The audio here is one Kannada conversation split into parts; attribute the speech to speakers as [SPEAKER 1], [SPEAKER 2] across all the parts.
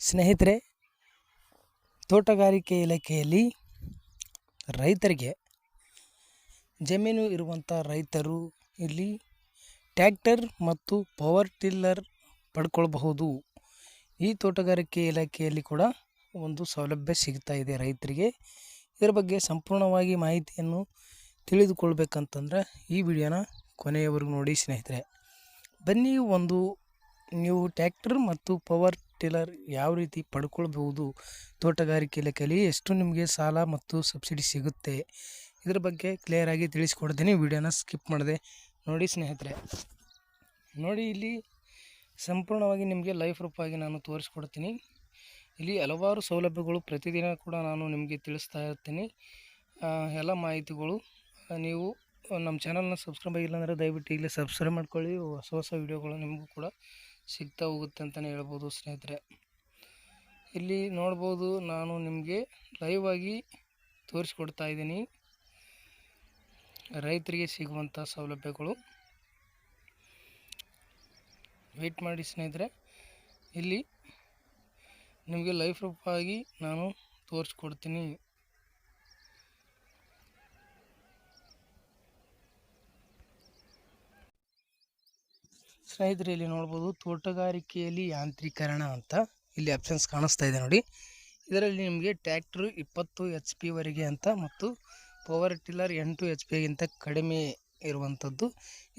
[SPEAKER 1] ಸ್ನೇಹಿತರೆ, ತೋಟಗಾರಿಕೆ ಇಲಾಖೆಯಲ್ಲಿ ರೈತರಿಗೆ ಜಮೀನು ಇರುವಂಥ ರೈತರು ಇಲ್ಲಿ ಟ್ಯಾಕ್ಟರ್ ಮತ್ತು ಪವರ್ ಟಿಲ್ಲರ್ ಪಡ್ಕೊಳ್ಬಹುದು. ಈ ತೋಟಗಾರಿಕೆ ಇಲಾಖೆಯಲ್ಲಿ ಕೂಡ ಒಂದು ಸೌಲಭ್ಯ ಸಿಗ್ತಾ ಇದೆ ರೈತರಿಗೆ. ಇದರ ಬಗ್ಗೆ ಸಂಪೂರ್ಣವಾಗಿ ಮಾಹಿತಿಯನ್ನು ತಿಳಿದುಕೊಳ್ಬೇಕಂತಂದ್ರೆ ಈ ವಿಡಿಯೋನ ಕೊನೆಯವರೆಗೂ ನೋಡಿ ಸ್ನೇಹಿತರೆ. ಬನ್ನಿ ಒಂದು ನೀವು ಟ್ಯಾಕ್ಟರ್ ಮತ್ತು ಪವರ್ ಟಿಲ್ಲರ್ ಯಾವ ರೀತಿ ಪಡ್ಕೊಳ್ಬಹುದು? ತೋಟಗಾರಿಕೆ ಇಲಾಖೆಯಲ್ಲಿ ಎಷ್ಟು ನಿಮಗೆ ಸಾಲ ಮತ್ತು ಸಬ್ಸಿಡಿ ಸಿಗುತ್ತೆ? ಇದ್ರ ಬಗ್ಗೆ ಕ್ಲಿಯರಾಗಿ ತಿಳಿಸ್ಕೊಡ್ತೀನಿ. ವಿಡಿಯೋನ ಸ್ಕಿಪ್ ಮಾಡಿದೆ. ನೋಡಿ ಸ್ನೇಹಿತರೆ, ನೋಡಿ ಇಲ್ಲಿ ಸಂಪೂರ್ಣವಾಗಿ ನಿಮಗೆ ಲೈಫ್ ರೂಪಾಗಿ ನಾನು ತೋರಿಸ್ಕೊಡ್ತೀನಿ. ಇಲ್ಲಿ ಹಲವಾರು ಸೌಲಭ್ಯಗಳು ಪ್ರತಿದಿನ ಕೂಡ ನಾನು ನಿಮಗೆ ತಿಳಿಸ್ತಾ ಇರ್ತೀನಿ. ಎಲ್ಲ ಮಾಹಿತಿಗಳು ನೀವು ನಮ್ಮ ಚಾನಲ್ನ ಸಬ್ಸ್ಕ್ರೈಬ್ ಆಗಿಲ್ಲ ಅಂದರೆ ದಯವಿಟ್ಟು ಈಗಲೇ ಸಬ್ಸ್ಕ್ರೈಬ್ ಮಾಡ್ಕೊಳ್ಳಿ. ಹೊಸ ಹೊಸ ವೀಡಿಯೋಗಳು ನಿಮಗೂ ಕೂಡ ಸಿಗ್ತಾ ಹೋಗುತ್ತೆ ಅಂತಲೇ ಹೇಳ್ಬೋದು ಸ್ನೇಹಿತರೆ. ಇಲ್ಲಿ ನೋಡ್ಬೋದು ನಾನು ನಿಮಗೆ ಲೈವ್ ಆಗಿ ತೋರಿಸ್ಕೊಡ್ತಾ ಇದ್ದೀನಿ. ರೈತರಿಗೆ ಸಿಗುವಂಥ ಸೌಲಭ್ಯಗಳು. ವೆಯ್ಟ್ ಮಾಡಿ ಸ್ನೇಹಿತರೆ. ಇಲ್ಲಿ ನಿಮಗೆ ಲೈಫ್ ರೂಪಾಗಿ ನಾನು ತೋರಿಸ್ಕೊಡ್ತೀನಿ. ಸ್ನೇಹಿತರೆ ಇಲ್ಲಿ ನೋಡ್ಬೋದು ತೋಟಗಾರಿಕೆಯಲ್ಲಿ ಯಾಂತ್ರೀಕರಣ ಅಂತ ಇಲ್ಲಿ ಆಪ್ಷನ್ಸ್ ಕಾಣಿಸ್ತಾ ಇದೆ ನೋಡಿ. ಇದರಲ್ಲಿ ನಿಮಗೆ ಟ್ಯಾಕ್ಟ್ರು ಇಪ್ಪತ್ತು ಎಚ್ ಪಿವರೆಗೆ ಅಂತ ಮತ್ತು ಪವರ್ ಟಿಲ್ಲರ್ ಎಂಟು ಎಚ್ ಪಿಗಿಂತ ಕಡಿಮೆ ಇರುವಂಥದ್ದು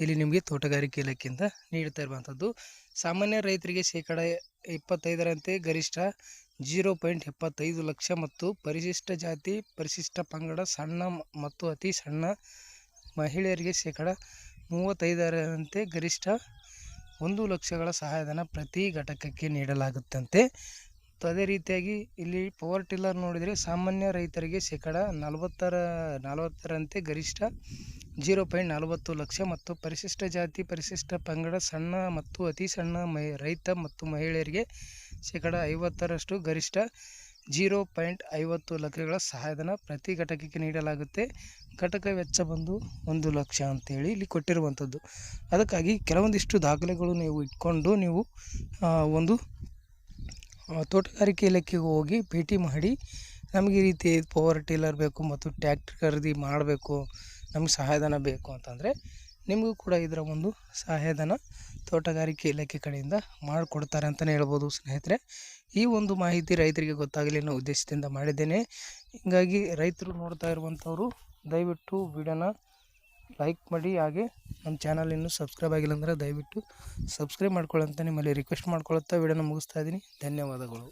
[SPEAKER 1] ಇಲ್ಲಿ ನಿಮಗೆ ತೋಟಗಾರಿಕೆ ಇಲಾಖೆಯಿಂದ ನೀಡ್ತಾ ಇರುವಂಥದ್ದು. ಸಾಮಾನ್ಯ ರೈತರಿಗೆ ಶೇಕಡ ಇಪ್ಪತ್ತೈದರಂತೆ ಗರಿಷ್ಠ ಜೀರೋ ಪಾಯಿಂಟ್ ಎಪ್ಪತ್ತೈದು ಲಕ್ಷ ಮತ್ತು ಪರಿಶಿಷ್ಟ ಜಾತಿ, ಪರಿಶಿಷ್ಟ ಪಂಗಡ, ಸಣ್ಣ ಮತ್ತು ಅತಿ ಸಣ್ಣ ಮಹಿಳೆಯರಿಗೆ ಶೇಕಡ ಮೂವತ್ತೈದರಂತೆ ಗರಿಷ್ಠ ಒಂದು ಲಕ್ಷಗಳ ಸಹಾಯಧನ ಪ್ರತಿ ಘಟಕಕ್ಕೆ ನೀಡಲಾಗುತ್ತಂತೆ. ಅದೇ ರೀತಿಯಾಗಿ ಇಲ್ಲಿ ಪವರ್ ಟಿಲ್ಲರ್ ನೋಡಿದರೆ ಸಾಮಾನ್ಯ ರೈತರಿಗೆ ಶೇಕಡ ನಲವತ್ತರ, ನಲವತ್ತರಂತೆ ಗರಿಷ್ಠ ಜೀರೋ ಪಾಯಿಂಟ್ ನಲವತ್ತು ಲಕ್ಷ ಮತ್ತು ಪರಿಶಿಷ್ಟ ಜಾತಿ, ಪರಿಶಿಷ್ಟ ಪಂಗಡ, ಸಣ್ಣ ಮತ್ತು ಅತಿ ಸಣ್ಣ ಮೈ ರೈತ ಮತ್ತು ಮಹಿಳೆಯರಿಗೆ ಶೇಕಡ ಐವತ್ತರಷ್ಟು ಗರಿಷ್ಠ ಜೀರೋ ಪಾಯಿಂಟ್ ಐವತ್ತು ಲಕ್ಷಗಳ ಸಹಾಯಧನ ಪ್ರತಿ ಘಟಕಕ್ಕೆ ನೀಡಲಾಗುತ್ತೆ. ಘಟಕ ವೆಚ್ಚ ಬಂದು ಒಂದು ಲಕ್ಷ ಅಂತೇಳಿ ಇಲ್ಲಿ ಕೊಟ್ಟಿರುವಂಥದ್ದು. ಅದಕ್ಕಾಗಿ ಕೆಲವೊಂದಿಷ್ಟು ದಾಖಲೆಗಳು ನೀವು ಇಟ್ಕೊಂಡು ನೀವು ಒಂದು ತೋಟಗಾರಿಕೆ ಇಲಾಖೆಗೆ ಹೋಗಿ ಭೇಟಿ ಮಾಡಿ, ನಮಗೆ ಈ ರೀತಿ ಪವರ್ ಟಿಲ್ಲರ್ ಬೇಕು ಮತ್ತು ಟ್ಯಾಕ್ಟ್ರ್ ಖರೀದಿ ಮಾಡಬೇಕು, ನಮಗೆ ಸಹಾಯಧನ ಬೇಕು ಅಂತಂದರೆ ನಿಮಗೂ ಕೂಡ ಇದರ ಒಂದು ಸಹಾಯಧನ ತೋಟಗಾರಿಕೆ ಇಲಾಖೆ ಕಡೆಯಿಂದ ಮಾಡಿಕೊಡ್ತಾರೆ ಅಂತಲೇ ಹೇಳ್ಬೋದು ಸ್ನೇಹಿತರೆ. ಈ ಒಂದು ಮಾಹಿತಿ ರೈತರಿಗೆ ಗೊತ್ತಾಗಲಿ ಅನ್ನೋ ಉದ್ದೇಶದಿಂದ ಮಾಡಿದ್ದೇನೆ. ಹೀಗಾಗಿ ರೈತರು ನೋಡ್ತಾ ಇರುವಂಥವ್ರು, ದಯವಿಟ್ಟು ವಿಡಿಯೋನ ಲೈಕ್ ಮಾಡಿ, ಹಾಗೆ ನಮ್ಮ ಚಾನಲ್ ಇನ್ನೂ ಸಬ್ಸ್ಕ್ರೈಬ್ ಆಗಿಲ್ಲ ಅಂದರೆ ದಯವಿಟ್ಟು ಸಬ್ಸ್ಕ್ರೈಬ್ ಮಾಡ್ಕೊಳ್ಳಿ ಅಂತ ನಿಮ್ಮಲ್ಲಿ ರಿಕ್ವೆಸ್ಟ್ ಮಾಡ್ಕೊಳ್ಳುತ್ತಾ ವಿಡಿಯೋನ ಮುಗಿಸ್ತಾ ಇದ್ದೀನಿ. ಧನ್ಯವಾದಗಳು.